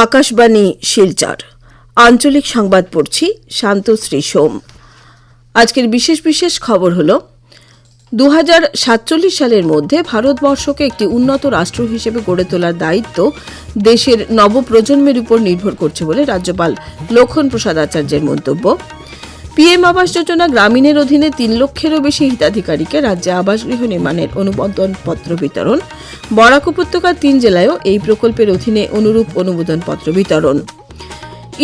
আকাশবাণী, শিলচর। আঞ্চলিক সংবাদ পড়ছি শান্তশ্রী সোম। আজকের বিশেষ বিশেষ খবর হলো দু সালের মধ্যে ভারতবর্ষকে একটি উন্নত রাষ্ট্র হিসেবে গড়ে তোলার দায়িত্ব দেশের নবপ্রজন্মের উপর নির্ভর করছে বলে রাজ্যপাল লক্ষণ প্রসাদ আচার্যের মন্তব্য। পিএম আবাস যোজনা গ্রামীণের অধীনে তিন লক্ষেরও বেশি হিতাধিকারীকে রাজ্যে আবাস গৃহ নির্মাণের অনুমোদন পত্র বিতরণ। বরাক উপত্যকার তিন জেলায়ও এই প্রকল্পের অধীনে অনুরূপ অনুমোদন পত্র বিতরণ।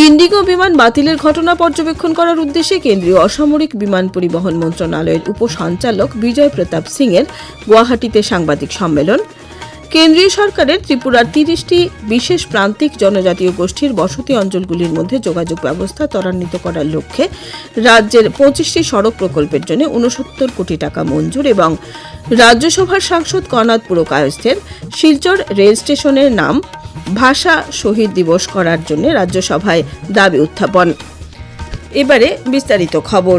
ইন্ডিগো বিমান বাতিলের ঘটনা পর্যবেক্ষণ করার উদ্দেশ্যে কেন্দ্রীয় অসামরিক বিমান পরিবহন মন্ত্রণালয়ের উপসঞ্চালক বিজয় প্রতাপ সিং এর গুয়াহাটিতে সাংবাদিক সম্মেলন। কেন্দ্রীয় সরকারের ত্রিপুরার তিরিশটি বিশেষ প্রান্তিক জনজাতীয় গোষ্ঠীর বসতি অঞ্চলগুলির মধ্যে যোগাযোগ ব্যবস্থা ত্বরান্বিত করার লক্ষ্যে রাজ্যের পঁচিশটি সড়ক প্রকল্পের জন্য উনসত্তর কোটি টাকা মঞ্জুর এবং রাজ্যসভার সাংসদ কর্ণাদ পুরকায়স্থের শিলচর রেল স্টেশনের নাম ভাষা শহীদ দিবস করার জন্য রাজ্যসভায় দাবি উত্থাপন। এবারে বিস্তারিত খবর।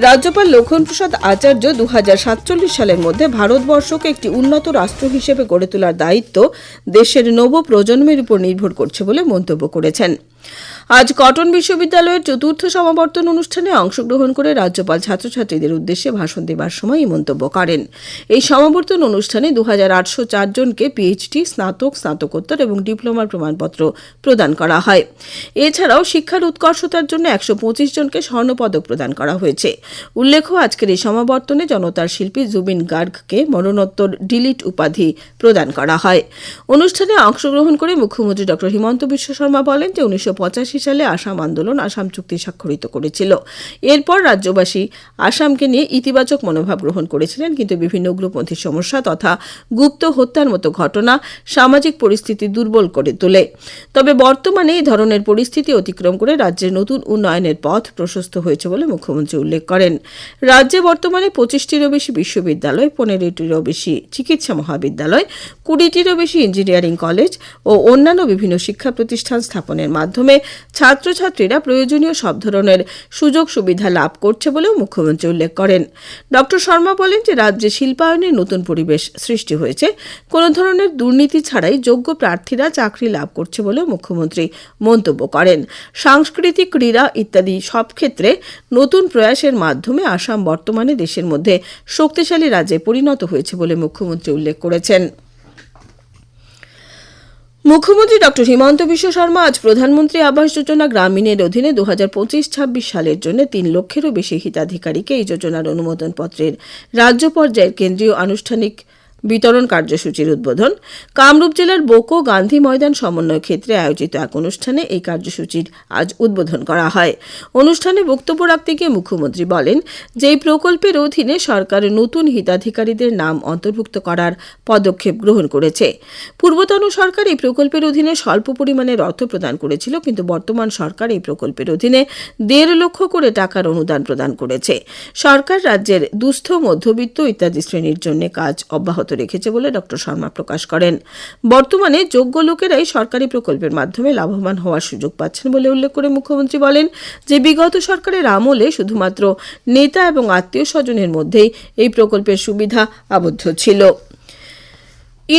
রাজ্যপাল লক্ষণ প্রসাদ আচার্য দু হাজার সাতচল্লিশ সালের মধ্যে ভারতবর্ষকে একটি উন্নত রাষ্ট্র হিসেবে গড়ে তোলার দায়িত্ব দেশের নব প্রজন্মের উপর নির্ভর করছে বলে মন্তব্য করেছেন। আজ কটন বিশ্ববিদ্যালয়ের চতুর্থ সমাবর্তন অনুষ্ঠানে অংশগ্রহণ করে রাজ্যপাল ছাত্রছাত্রীদের উদ্দেশ্যে ভাষণ দেবার সময় এই মন্তব্য করেন। এই সমাবর্তন অনুষ্ঠানে দু হাজার জনকে পিএইচডি স্নাতক, স্নাতকোত্তর এবং ডিপ্লোমার প্রমাণপত্র প্রদান করা হয়। এছাড়াও শিক্ষার উৎকর্ষতার জন্য একশো পঁচিশ জনকে স্বর্ণপদক প্রদান করা হয়েছে। উল্লেখ্য, আজকের এই সমাবর্তনে জনতার শিল্পী জুবিন গার্গকে মরণোত্তর ডিলিট উপাধি প্রদান করা হয়। অনুষ্ঠানে অংশগ্রহণ করে মুখ্যমন্ত্রী ডক্টর হিমন্ত বিশ্ব শর্মা বলেন যে উনিশশো সালে আসাম আন্দোলন আসাম চুক্তি স্বাক্ষরিত করেছিল। এরপর রাজ্যবাসী আসামকে নিয়ে ইতিবাচক মনোভাব গ্রহণ করেছিলেন, কিন্তু বিভিন্ন উগ্রপন্থী সমস্যা তথা গুপ্ত হত্যার মতো ঘটনা সামাজিক পরিস্থিতি দুর্বল করে তোলে। তবে বর্তমানে এই ধরনের পরিস্থিতি অতিক্রম করে রাজ্যের নতুন উন্নয়নের পথ প্রশস্ত হয়েছে বলে মুখ্যমন্ত্রী উল্লেখ করেন। রাজ্যে বর্তমানে পঁচিশটিরও বেশি বিশ্ববিদ্যালয়, পনেরোটিরও বেশি চিকিৎসা মহাবিদ্যালয়, কুড়িটিরও বেশি ইঞ্জিনিয়ারিং কলেজ ও অন্যান্য বিভিন্ন শিক্ষা প্রতিষ্ঠান স্থাপনের মাধ্যমে ছাত্রছাত্রীরা প্রয়োজনীয় সব ধরনের সুযোগ সুবিধা লাভ করছে বলেও মুখ্যমন্ত্রী উল্লেখ করেন। ডক্টর শর্মা বলেন যে রাজ্যে শিল্পায়নের নতুন পরিবেশ সৃষ্টি হয়েছে। কোনো ধরনের দুর্নীতি ছাড়াই যোগ্য প্রার্থীরা চাকরি লাভ করছে বলেও মুখ্যমন্ত্রী মন্তব্য করেন। সাংস্কৃতিক ক্রীড়া ইত্যাদি সব ক্ষেত্রে নতুন প্রয়াসের মাধ্যমে আসাম বর্তমানে দেশের মধ্যে শক্তিশালী রাজ্যে পরিণত হয়েছে বলে মুখ্যমন্ত্রী উল্লেখ করেছেন। মুখ্যমন্ত্রী ডক্টর হিমন্ত বিশ্ব শর্মা আজ প্রধানমন্ত্রী আবাস যোজনা গ্রামীণের অধীনে দু হাজার পঁচিশ, ছাব্বিশ সালের জন্য তিন লক্ষেরও বেশি হিতাধিকারীকে এই যোজনার অনুমোদনপত্রের রাজ্য পর্যায়ের কেন্দ্রীয় আনুষ্ঠানিক বিতরণ কার্যসূচির উদ্বোধন। কামরূপ জেলার বোকো গান্ধী ময়দান সমন্বয় ক্ষেত্রে আয়োজিত এক অনুষ্ঠানে এই কার্যসূচির আজ উদ্বোধন করা হয়। অনুষ্ঠানে বক্তব্য রাখতে গিয়ে মুখ্যমন্ত্রী বলেন যে এই প্রকল্পের অধীনে সরকার নতুন হিতাধিকারীদের নাম অন্তর্ভুক্ত করার পদক্ষেপ গ্রহণ করেছে। পূর্বতন সরকার এই প্রকল্পের অধীনে স্বল্প পরিমাণের অর্থ প্রদান করেছিল, কিন্তু বর্তমান সরকার এই প্রকল্পের অধীনে দেড় লক্ষ করে টাকার অনুদান প্রদান করেছে। সরকার রাজ্যের দুস্থ, মধ্যবিত্ত ইত্যাদি শ্রেণির জন্য কাজ অব্যাহত রেখেছে বলে ডক্টর শর্মা প্রকাশ করেন। বর্তমানে যোগ্য লোকেরাই সরকারি প্রকল্পের মাধ্যমে লাভবান হওয়ার সুযোগ পাচ্ছেন বলে উল্লেখ করে মুখ্যমন্ত্রী বলেন, যে বিগত সরকারের আমলে শুধুমাত্র নেতা এবং আত্মীয় স্বজনের মধ্যেই এই প্রকল্পের সুবিধা আবদ্ধ ছিল।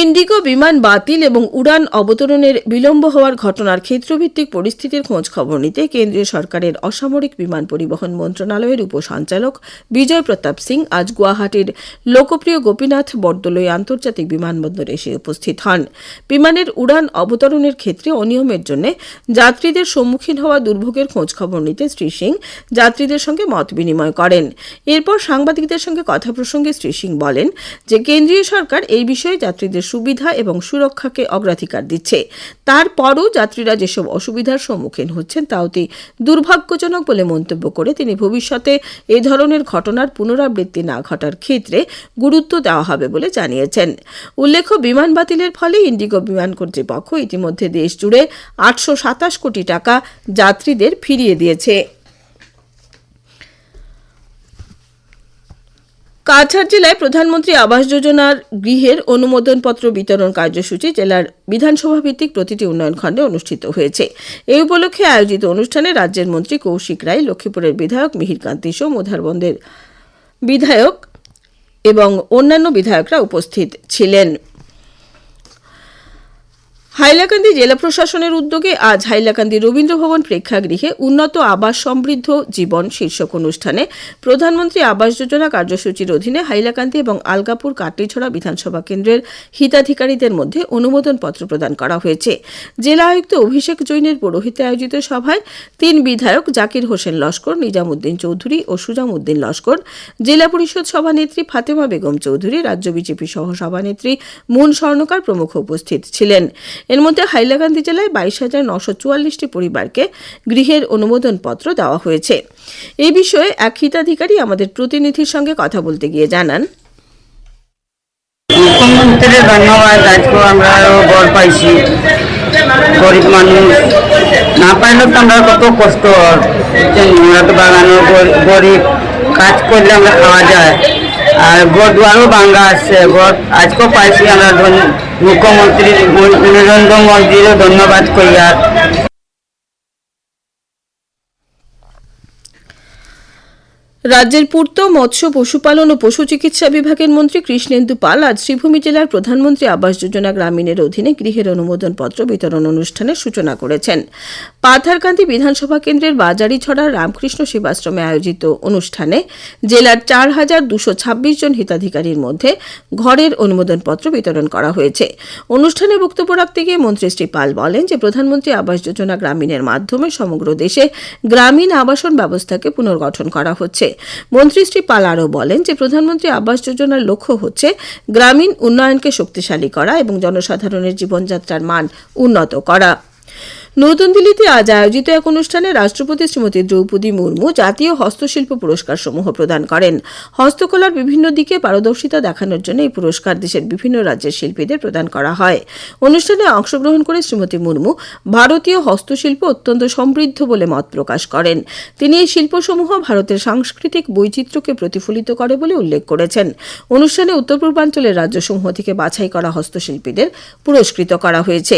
ইন্ডিগো বিমান বাতিল এবং উড়ান অবতরণের বিলম্ব হওয়ার ঘটনার ক্ষেত্রভিত্তিক পরিস্থিতির খোঁজ খবর নিতে কেন্দ্রীয় সরকারের অসামরিক বিমান পরিবহন মন্ত্রণালয়ের উপসঞ্চালক বিজয় প্রতাপ সিং আজ গুয়াহাটির লোকপ্রিয় গোপীনাথ বরদলৈ আন্তর্জাতিক বিমানবন্দরে এসে উপস্থিত হন। বিমানের উড়ান অবতরণের ক্ষেত্রে অনিয়মের জন্য যাত্রীদের সম্মুখীন হওয়া দুর্ভোগের খোঁজ খবর নিতে শ্রী সিং যাত্রীদের সঙ্গে মত বিনিময় করেন। এরপর সাংবাদিকদের সঙ্গে কথা প্রসঙ্গে শ্রী সিং বলেন যে, কেন্দ্রীয় সরকার এই বিষয়ে যাত্রীদের সুবিধা এবং সুরক্ষাকে অগ্রাধিকার দিচ্ছে। তারপরও যাত্রীরা যেসব অসুবিধার সম্মুখীন হচ্ছেন তা অতি দুর্ভাগ্যজনক বলে মন্তব্য করে তিনি ভবিষ্যতে এ ধরনের ঘটনার পুনরাবৃত্তি না ঘটার ক্ষেত্রে গুরুত্ব দেওয়া হবে বলে জানিয়েছেন। উল্লেখ্য, বিমান বাতিলের ফলে ইন্ডিগো বিমান কর্তৃপক্ষ ইতিমধ্যে দেশ জুড়ে আটশো সাতাশ কোটি টাকা যাত্রীদের ফিরিয়ে দিয়েছে। কাছাড় জেলায় প্রধানমন্ত্রী আবাস যোজনার গৃহের অনুমোদনপত্র বিতরণ কার্যসূচি জেলার বিধানসভা ভিত্তিক প্রতিটি উন্নয়ন খণ্ডে অনুষ্ঠিত হয়েছে। এই উপলক্ষে আয়োজিত অনুষ্ঠানে রাজ্যের মন্ত্রী কৌশিক রায়, লক্ষ্মীপুরের বিধায়ক মিহির কান্তি সোম উধারবন্দের বিধায়ক এবং অন্যান্য বিধায়করা উপস্থিত ছিলেন। হাইলাকান্দি জেলা প্রশাসনের উদ্যোগে আজ হাইলাকান্দি রবীন্দ্র ভবন প্রেক্ষাগৃহে উন্নত আবাস সমৃদ্ধ জীবন শীর্ষক অনুষ্ঠানে প্রধানমন্ত্রী আবাস যোজনা কার্যসূচির অধীনে হাইলাকান্দি এবং আলগাপুর কাটলিছড়া বিধানসভা কেন্দ্রের হিতাধিকারীদের মধ্যে অনুমোদন পত্র প্রদান করা হয়েছে। জেলা আয়ুক্ত অভিষেক জৈনের পৌরোহিত্যে আয়োজিত সভায় তিন বিধায়ক জাকির হোসেন লস্কর, নিজামুদ্দিন চৌধুরী ও সুজামুদ্দিন লস্কর, জেলা পরিষদ সভানেত্রী ফাতেমা বেগম চৌধুরী, রাজ্য বিজেপি সহ সভানেত্রী মুন স্বর্ণকার প্রমুখ উপস্থিত ছিলেন। এর মধ্যে হাইলাকান্দি জেলায় বাইশ হাজার নশো চুয়াল্লিশটি পরিবারকে গৃহের অনুমোদন পত্র দেওয়া হয়েছে। এই বিষয়ে এক হিতাধিকারী আমাদের প্রতিনিধির সঙ্গে কথা বলতে গিয়ে জানান। মুখ্যমন্ত্রীর ধন্যবাদ আজকে আমরা ঘর পাইছি। গরিব মানুষ। না পাইলে তো আমরা কত কষ্ট। আমরা তো বাগানের গরিব। কাজ করলে আমরা খাওয়া যায়। আর ঘর দুয়ারও ভাঙ্গা আছে। ঘর আজকেও পাইছি আমরা মুখ্যমন্ত্রী নরেন্দ্র মোদীরও ধন্যবাদ করি আর রাজ্যের পূর্ত মৎস্য, পশুপালন ও পশু চিকিৎসা বিভাগের মন্ত্রী কৃষ্ণেন্দু পাল আজ শ্রীভূমি জেলার প্রধানমন্ত্রী আবাস যোজনা গ্রামীণের অধীনে গৃহের অনুমোদন পত্র বিতরণ অনুষ্ঠানের সূচনা করেছেন। পাথারকান্দি বিধানসভা কেন্দ্রের বাজারি বাজারিছড়া রামকৃষ্ণ সেবাশ্রমে আয়োজিত অনুষ্ঠানে জেলার চার হাজার দুশো ছাব্বিশ জন হিতাধিকারীর মধ্যে ঘরের অনুমোদন পত্র বিতরণ করা হয়েছে। অনুষ্ঠানে বক্তব্য রাখতে গিয়ে মন্ত্রী শ্রী পাল বলেন যে, প্রধানমন্ত্রী আবাস যোজনা গ্রামীণের মাধ্যমে সমগ্র দেশে গ্রামীণ আবাসন ব্যবস্থাকে পুনর্গঠন করা হচ্ছে। মন্ত্রী শ্রী পাল আরও বলেন যে প্রধানমন্ত্রী আবাস যোজনার লক্ষ্য হচ্ছে গ্রামীণ উন্নয়নকে শক্তিশালী করা এবং জনসাধারণের জীবনযাত্রার মান উন্নত করা। নতুন দিল্লিতে আজ আয়োজিত এক অনুষ্ঠানে রাষ্ট্রপতি শ্রীমতী দ্রৌপদী মুর্মু জাতীয় হস্তশিল্প পুরস্কার সমূহ প্রদান করেন। হস্তকলার বিভিন্ন দিকে পারদর্শিতা দেখানোর জন্য এই পুরস্কার দেশের বিভিন্ন রাজ্যের শিল্পীদের প্রদান করা হয়। অনুষ্ঠানে অংশগ্রহণ করে শ্রীমতী মুর্মু ভারতীয় হস্তশিল্প অত্যন্ত সমৃদ্ধ বলে মত প্রকাশ করেন। তিনি এই শিল্পসমূহ ভারতের সাংস্কৃতিক বৈচিত্র্যকে প্রতিফলিত করে বলে উল্লেখ করেছেন। অনুষ্ঠানে উত্তর পূর্বাঞ্চলের রাজ্যসমূহ থেকে বাছাই করা হস্তশিল্পীদের পুরস্কৃত করা হয়েছে।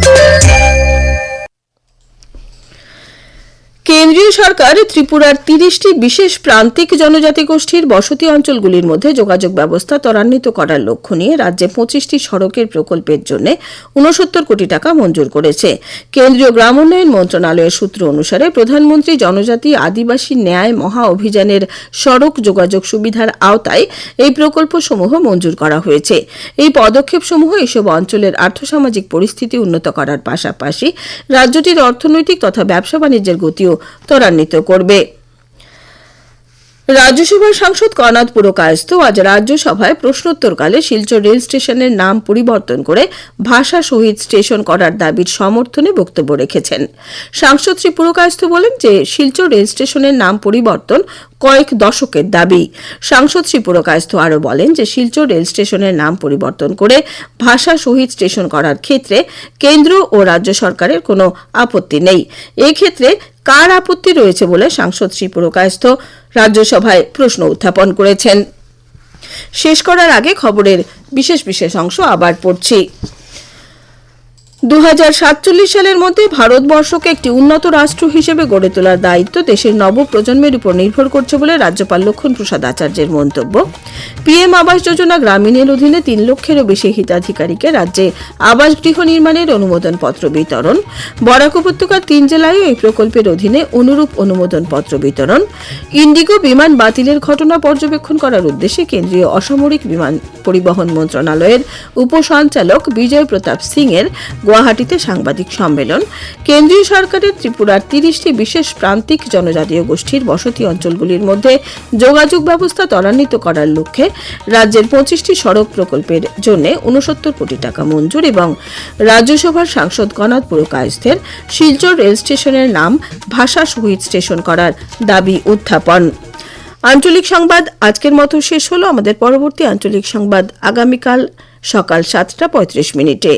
কেন্দ্রীয় সরকার ত্রিপুরার তিরিশটি বিশেষ প্রান্তিক জনজাতি গোষ্ঠীর বসতি অঞ্চলগুলির মধ্যে যোগাযোগ ব্যবস্থা ত্বরান্বিত করার লক্ষ্য নিয়ে রাজ্যে পঁচিশটি সড়কের প্রকল্পের জন্য উনসত্তর কোটি টাকা মঞ্জুর করেছে। কেন্দ্রীয় গ্রাম উন্নয়ন মন্ত্রণালয়ের সূত্র অনুসারে প্রধানমন্ত্রী জনজাতি আদিবাসী ন্যায় মহা অভিযানের সড়ক যোগাযোগ সুবিধার আওতায় এই প্রকল্পসমূহ মঞ্জুর করা হয়েছে। এই পদক্ষেপসমূহ এসব অঞ্চলের আর্থসামাজিক পরিস্থিতি উন্নত করার পাশাপাশি রাজ্যটির অর্থনৈতিক তথা ব্যবসা বাণিজ্যের গতিও ত্বরান্বিত করবে। রাজ্যসভার সাংসদ কর্ণাদ পুরকায়স্থ আজ রাজ্যসভায় প্রশ্নোত্তরকালে শিলচর রেল স্টেশনের নাম পরিবর্তন করে ভাষা শহীদ স্টেশন করার দাবির সমর্থনে বক্তব্য রেখেছেন। সাংসদ শ্রী পুরকায়স্থ বলেন যে, শিলচর রেল স্টেশনের নাম পরিবর্তন কয়েক দশকের দাবি। সাংসদ শ্রী পুরকায়স্থ আরও বলেন যে, শিলচর রেল স্টেশনের নাম পরিবর্তন করে ভাষা শহীদ স্টেশন করার ক্ষেত্রে কেন্দ্র ও রাজ্য সরকারের কোনো আপত্তি নেই। এক্ষেত্রে কার আপত্তি রয়েছে বলে সাংসদ শ্রী পুরকায়স্থ রাজ্যসভায় প্রশ্ন উত্থাপন করেছেন। শেষ করার আগে খবরের বিশেষ বিশেষ অংশ আবার পড়ছি। দু হাজার সাতচল্লিশ সালের মধ্যে ভারতবর্ষকে একটি উন্নত রাষ্ট্র হিসেবে গড়ে তোলার দায়িত্ব দেশের নবপ্রজন্মের উপর নির্ভর করছে বলে রাজ্যপাল লক্ষণ প্রসাদ আচার্যের মন্তব্য। পিএম আবাস যোজনা গ্রামীণের অধীনে তিন লক্ষেরও বেশি হিতাধিকারীকে রাজ্যে আবাস গৃহ নির্মাণের অনুমোদন পত্র বিতরণ। বরাক উপত্যকার তিন জেলায়ও এই প্রকল্পের অধীনে অনুরূপ অনুমোদন পত্র বিতরণ। ইন্ডিগো বিমান বাতিলের ঘটনা পর্যবেক্ষণ করার উদ্দেশ্যে কেন্দ্রীয় অসামরিক বিমান পরিবহন মন্ত্রণালয়ের উপসঞ্চালক বিজয় প্রতাপ সিং এর গুয়াহাটিতে সাংবাদিক সম্মেলন। কেন্দ্রীয় সরকারের ত্রিপুরার তিরিশটি বিশেষ প্রান্তিক জনজাতীয় গোষ্ঠীর বসতি অঞ্চলগুলির মধ্যে যোগাযোগ ব্যবস্থা ত্বরান্বিত করার লক্ষ্যে লক্ষ্যে রাজ্যের পঁচিশটি সড়ক প্রকল্পের জন্য উনসত্তর কোটি টাকা মঞ্জুর এবং রাজ্যসভার সাংসদ গণাথ পুরকায়স্থের শিলচর রেল স্টেশনের নাম ভাষা শহীদ স্টেশন করার দাবি উত্থাপন। আঞ্চলিক সংবাদ আজকের মতো শেষ হলো। আমাদের পরবর্তী আঞ্চলিক সংবাদ আগামীকাল সকাল সাতটা পঁয়ত্রিশ মিনিটে।